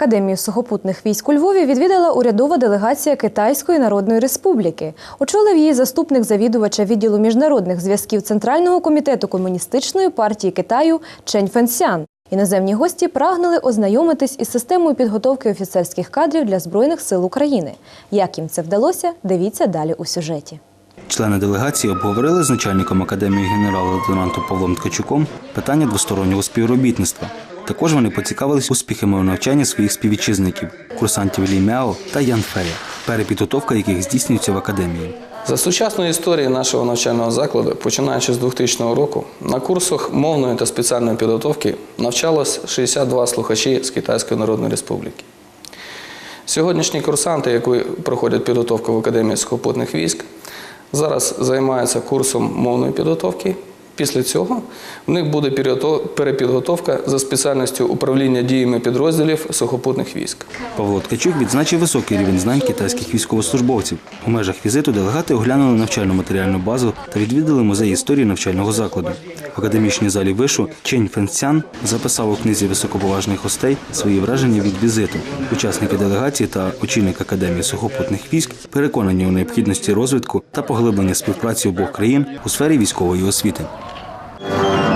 академію сухопутних військ у Львові відвідала урядова делегація Китайської Народної Республіки. Очолив її заступник завідувача відділу міжнародних зв'язків Центрального комітету комуністичної партії Китаю Чень Фенсян. Іноземні гості прагнули ознайомитись із системою підготовки офіцерських кадрів для збройних сил України. Як їм це вдалося, дивіться далі у сюжеті. Члени делегації обговорили з начальником академії генерал-лейтенантом Павлом Ткачуком питання двостороннього співробітництва. Також вони поцікавились успіхами у навчанні своїх співвітчизників, курсантів Лі Мяо та Ян Фея, перепідготовка яких здійснюється в академії. За сучасної історії нашого навчального закладу, починаючи з 2000 року, на курсах мовної та спеціальної підготовки навчалось 62 слухачі з Китайської Народної Республіки. Сьогоднішні курсанти, які проходять підготовку в Академії сухопутних військ, зараз займаються курсом мовної підготовки. Після цього в них буде перепідготовка за спеціальністю управління діями підрозділів сухопутних військ. Павло Ткачук відзначив високий рівень знань китайських військовослужбовців. У межах візиту делегати оглянули навчальну матеріальну базу та відвідали музей історії навчального закладу. В академічній залі вишу Чень Фенсян записав у книзі високоповажних гостей свої враження від візиту. Учасники делегації та очільник академії сухопутних військ переконані у необхідності розвитку та поглиблення співпраці обох країн у сфері військової освіти. Bye.